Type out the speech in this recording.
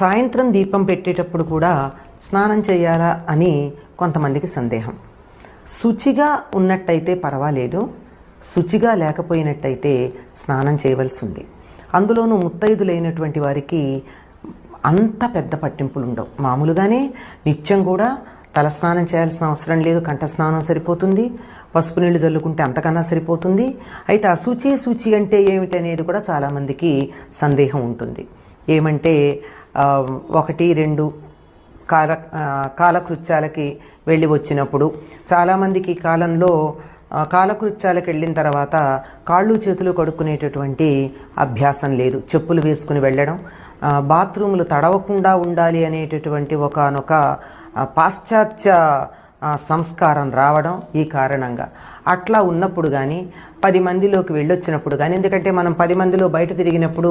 సాయంత్రం దీపం పెట్టేటప్పుడు కూడా స్నానం చేయాలా అని కొంతమందికి సందేహం. శుచిగా ఉన్నట్టయితే పర్వాలేదు. శుచిగా లేకపోయినట్టయితే స్నానం చేయవలసి ఉంది అందులోనూ ముత్తైదులైనటువంటి వారికి అంత పెద్ద పట్టింపులు ఉండవు మామూలుగానే నిత్యం కూడా తల స్నానం చేయాల్సిన అవసరం లేదు కంఠ స్నానం సరిపోతుంది పసుపు నీళ్ళు చల్లుకుంటే అంతకన్నా సరిపోతుంది. అయితే అశుచి శుచి అంటే ఏమిటి అనేది కూడా చాలామందికి సందేహం ఉంటుంది. ఏమంటే ఒకటి రెండు కాల కాలకృత్యాలకి వెళ్ళి వచ్చినప్పుడు చాలామందికి ఈ కాలంలో కాలకృత్యాలకు వెళ్ళిన తర్వాత కాళ్ళు చేతులు కడుక్కునేటటువంటి అభ్యాసం లేదు. చెప్పులు వేసుకుని వెళ్ళడం బాత్రూములు తడవకుండా ఉండాలి అనేటటువంటి ఒకనొక పాశ్చాత్య సంస్కారం రావడం ఈ కారణంగా. అట్లా ఉన్నప్పుడు కానీ పది మందిలోకి వెళ్ళొచ్చినప్పుడు కానీ ఎందుకంటే మనం పది మందిలో బయట తిరిగినప్పుడు